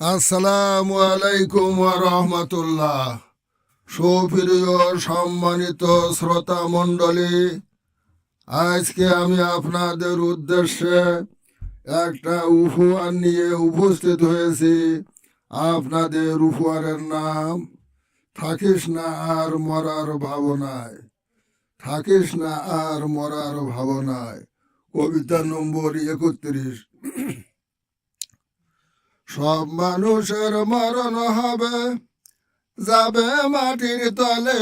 আসসালামু আলাইকুম রহমতুল্লাহ। সুপ্রিয় সম্মানিত শ্রোতা মণ্ডলী, আজকে আমি আপনাদের উদ্দেশ্যে একটা উপহার নিয়ে উপস্থিত হয়েছি। আপনাদের উপহারের নাম, থাকিস না আর মরার ভাবনায়, থাকিস না আর মরার ভাবনায়। কবিতা নম্বর একত্রিশ। সব মানুষের মরণ হবে। যাবে মাটির তলে,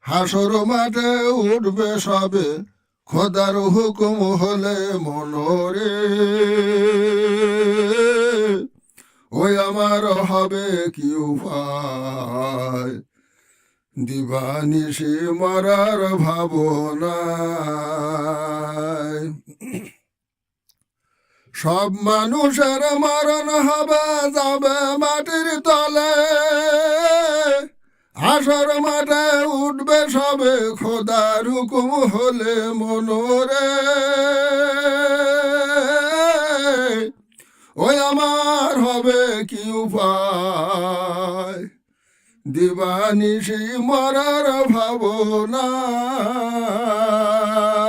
হাসর মাঠে উঠবে সবে। খোদার হুকুম হলে মনোরে। ওই আমার হবে কি উপায়? দিবানিশি মরার ভাবনায় সব মানুষের মরণ হবে, যাবে মাটির তলে। আসর মাঠে উঠবে সবে, খোদার হুকুম হলে মনোরে। ওই আমার হবে কি উপায়? দিবানিশি মরার ভাবনায়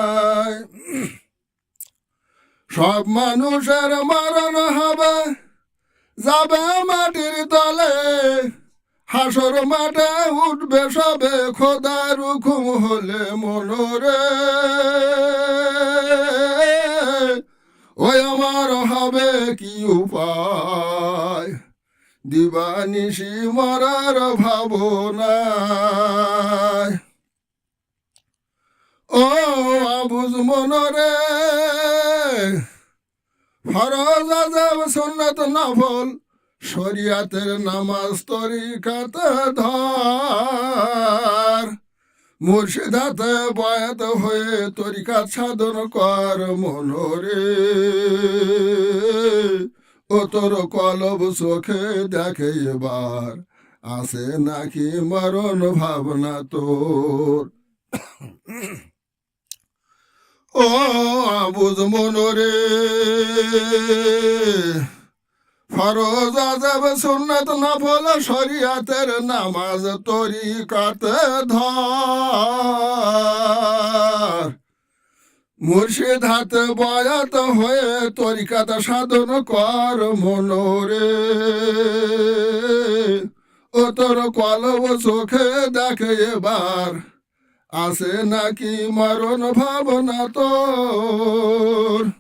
সব মানুষের মরণ হবে। যাবে মাটির তলে, হাসর মাঠে উঠবে সবে খোদার হুকুম হলে মনোরে। ওই আমার হবে কি উপায়? দিবানিশি মরার ভাবনায় ও আবুজ মনরে ফরজ আজাব সুন্নত নফল, শরিয়াতের নামাজ তরিকাত ধর। মুর্শিদাতে বয়াত হয়ে তরিকাত সাধন কর মনোরে। ও তোর কলব চোখে দেখে এবার আসে নাকি মরণ ভাবনা তোর। ও আবুজ মনোরে। ফরজ আজাব সুন্নত নফল শরিয়াতের নামাজ তরিকাত ধর। মুর্শিদ হাতে বয়াত হয়ে তরিকাত সাধন কর মনোরে। ও তোর কলব চোখে দেখে এবার আছে নাকি মরণ ভাবনা তোর?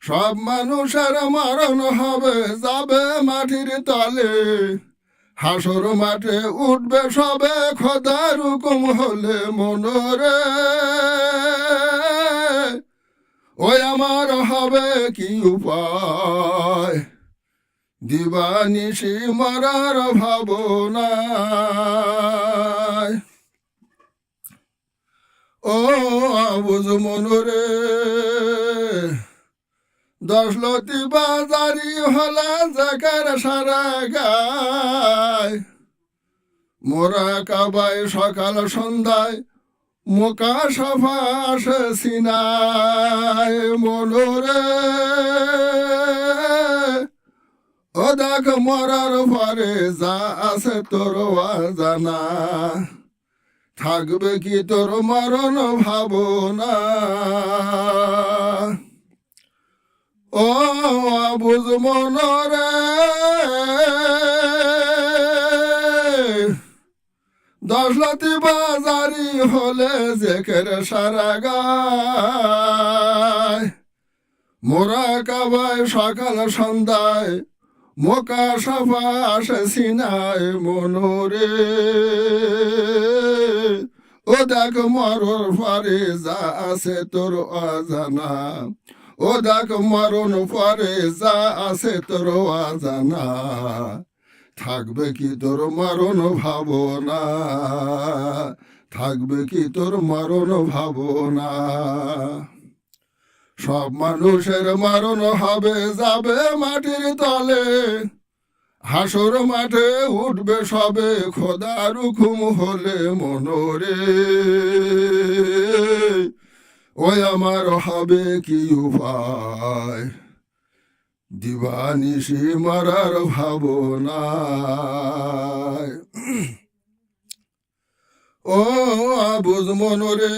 সব মানুষের মরণ হবে, যাবে মাটির তলে। হাসর মাঠে উঠবে সবে খোদার হুকুম হলে মনোরে ওই আমার হবে কি উপায়? দিবানিশি মরার ভাবনায় ও আবুজ মনোরে। দশলতি বাজারি হলা জাকার সারা গায়। মোরা কাবাই সকাল সন্ধ্যায় মোকা সফা আসে সিনায়। মনোরে, ও দেখ মরার পরে যা আছে তোর জানা থাকবে কি তোর মরণ ভাবনা? ও বুঝ মনরে দশলতি বাজারি হলে জেকের সারা গায় মোরা কাবায় সকাল সন্ধ্যায় মোকা সাফা আসে সিনায় মনোরে। ও দেখ মরর পরে যা আছে তোর অজানা। ও দেখ মরণ পরে যা আছে তোর অজানা। থাকবে কি তোর মরণ ভাবনা? থাকবে কি তোর মরণ ভাবনা? সব মানুষের মরণ হবে, যাবে মাটির তলে। হাসর মাঠে উঠবে সবে, খোদার হুকুম হলে মনোরে। ওই আমার হবে কি উপায়? দিবানিশি মারার ভাবনায়। ও আবুজ মনরে।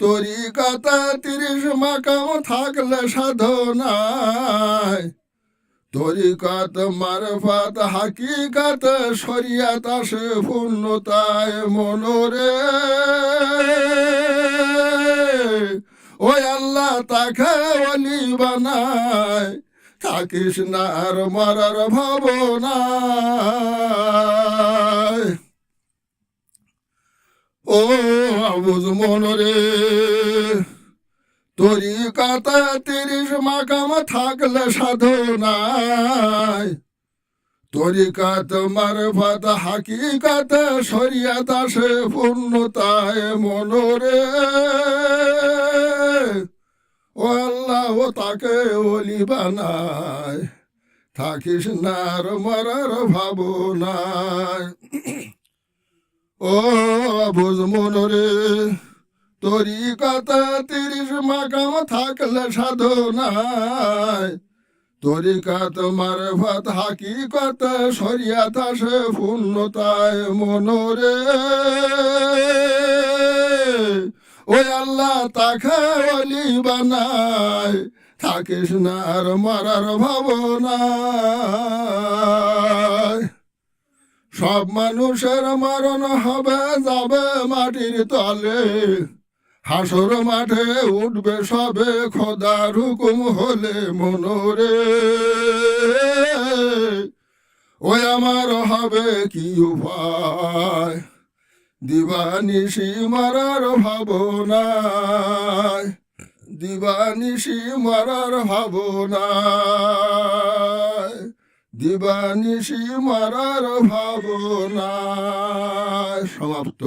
তরি কাতা তিরিশ মাকাম থাকলে সাধনায়। তরিকাত মারফাত হাকিকাত শরিয়াত আসে পূর্ণতায় মনোরে। ওই আল্লাহ তাকে অলি বানায় থাকিস না আর মারার ভাবনায় ও আবুজ মনরে। তরি কাতা তিরিশ মাকাম থাকলে সাধনায় তরিকাত মারফাত হাকিকাত শরিয়াত আসে পূর্ণতায় মনোরে। ও আল্লাহ তাকে ওলি বানায়, থাকিস নার মরার ভাবনায়। ও বুঝ মনোরে তরিকাতা তিরিশ মাকাম থাকলে সাধু সাধনায় তরিকাত মারে ভাত হাকিকত সরিয়াত আসে পূর্ণতায় মনোরে। ওই আল্লাহ তাকে অলি বানায়, থাকিস না আর মারার ভাবনায়। সব মানুষের মরণ হবে, যাবে মাটির তলে। হাসর মাঠে উঠবে সবে, খোদার হুকুম হলে মনোরে। ওই আমার হবে কি উপায়? দিবানিশি মারার ভাবনায়, দিবানিশি মারার ভাবনায়। দিবানিশি মারার ভাবনা সমাপ্ত।